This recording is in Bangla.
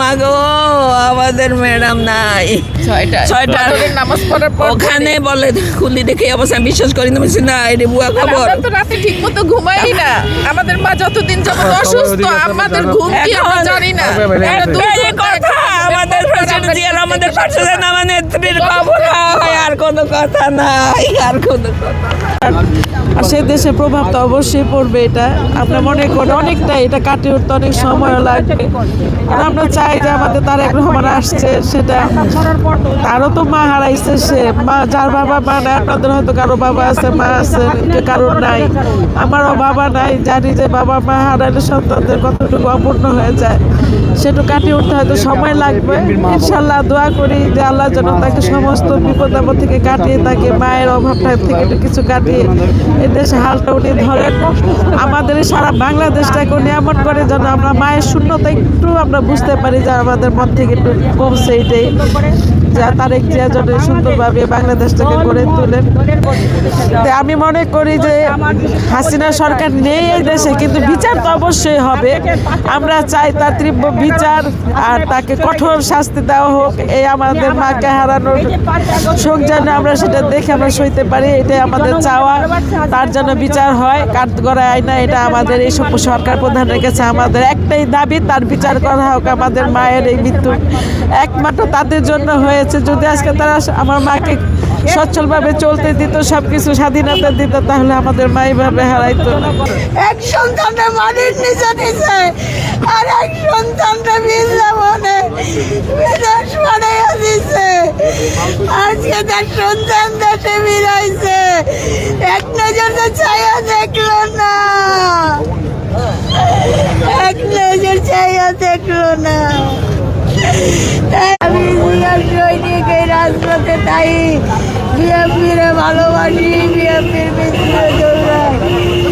মাগো আমাদের ম্যাডাম নাই। ছয়টা ছয়টা নামাজ পড়ার পর ওখানে বলে খুলি দেখে অবস্থা আমি বিশ্বাস করি না বলছি না এটা বুয়া খবর। তো রাতে ঠিক মতো ঘুমাই না। আমাদের মা যতদিন যাবত অসুস্থ আমাদের ঘুম কি আমরা জানি না। কথা নাই, আর কোনো আর সে দেশে প্রভাব তো অবশ্যই পড়বে এটা। আপনার মনে করেন অনেকটা এটা কাটিয়ে উঠতে অনেক সময় লাগবে। আর আমরা চাই যে আমাদের তার এক রহমান আসছে, সেটা তারও তো মা হারাইছে সে। মা, যার বাবা মা নাই আপনাদের হয়তো কারও বাবা আছে, মা আছে কারোর নাই। আমারও বাবা নাই, জানি যে বাবা মা হারাইলে সন্তানদের কতটুকু অপূর্ণ হয়ে যায়। সেটু কাটিয়ে উঠতে হয়তো সময় লাগবে। ইনশাল্লাহ দোয়া করি যে আল্লাহ যেন তাকে সমস্ত বিপদ আপদ থেকে কাটিয়ে, তাকে মায়ের অভাবটা থেকে একটু কিছু কাটিয়ে এই দেশে হালটা উঠিয়ে ধরেন। আমাদের সারা বাংলাদেশটাকে নিয়ামত করে যেন আমরা মায়ের শূন্যতা একটু আমরা বুঝতে পারি যে আমাদের মন থেকে একটু কমছে এটাই। যা তারেক জিয়া যেন সুন্দরভাবে বাংলাদেশটাকে গড়ে তোলেন। আমি মনে করি যে হাসিনা সরকার নেই এই দেশে, কিন্তু বিচার তো অবশ্যই হবে। আমরা চাই তার তীব্র বিচার আর তাকে কঠোর শাস্তি দেওয়া হোক, এই আমাদের মাকে হারানোর শোক যেন আমরা সেটা দেখে আমরা সইতে পারি, এটাই আমাদের চাওয়া। তার জন্য বিচার হয়, কাঠ গড়ায় আয় না, এটা আমাদের এই সরকার প্রধানের কাছে আমাদের একটাই দাবি, তার বিচার করা হোক, আমাদের মায়ের এই মৃত্যু। একমাত্র তাদের জন্য হয়েছে। যদি আজকে তারা আমার মাকে সচ্ছলভাবে চলতে দিত সব কিছু স্বাধীনতা দিত, তাহলে আমাদের মা এইভাবে হারাইতো এক সন্তানটা মাটির নিচে নিচে আর এক সন্তানটা বৃন্দাবনে বিদেশ বানাইয়া দিছে। আজকে তার সন্তান দেশে বিরাইছে এক নজর ছায়া দেখল না। এক নজর ছায়া দেখল না। আমি সৈনিক রাজপথে তাই বিএমপিরে ভালোবাসি